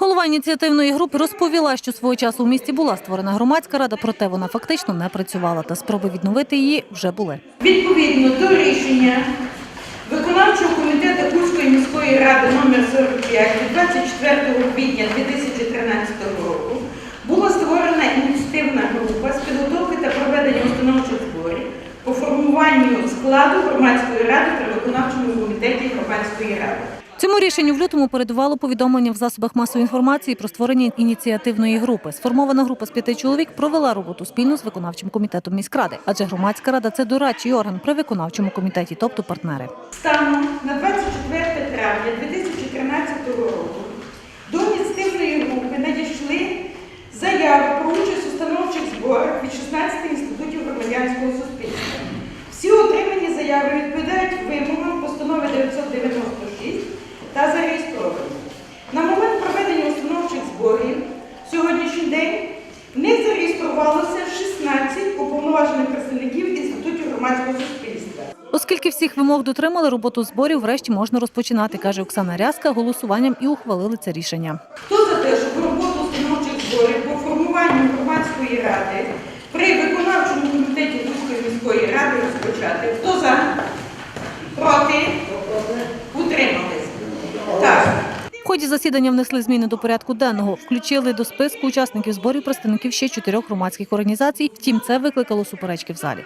Голова ініціативної групи розповіла, що свого часу у місті була створена громадська рада, проте вона фактично не працювала, та спроби відновити її вже були. Відповідно до рішення виконавчого комітету Курської міської ради номер 45 від 24 квітня 2013 року була створена ініціативна група з підготовки та проведення установчих зборів по формуванню складу громадської ради при виконавчому комітеті громадської ради. Цьому рішенню в лютому передувало повідомлення в засобах масової інформації про створення ініціативної групи. Сформована група з п'яти чоловік провела роботу спільно з виконавчим комітетом міськради, адже громадська рада це дорадчий орган при виконавчому комітеті, тобто партнери. Станом на 24 травня 2013 року до ініціативної групи надійшли заяви про участь у установчих зборах від 16 інститутів громадянського суспільства. Всі отримані заяви відповідають вимогам постанови 996 та зареєстровані. На момент проведення установчих зборів сьогоднішній день в них зареєструвалося 16 уповноважених представників інститутів громадського суспільства. Оскільки всіх вимог дотримали, роботу зборів врешті можна розпочинати, каже Оксана Рязка, голосуванням і ухвалили це рішення. Хто за те, щоб роботу установчих зборів по формуванню громадської ради при виконавчому комітеті Луцької міської ради розпочати? Хто за? Проти? Утримались? Так. В ході засідання внесли зміни до порядку денного, включили до списку учасників зборів представників ще чотирьох громадських організацій. Втім, це викликало суперечки в залі.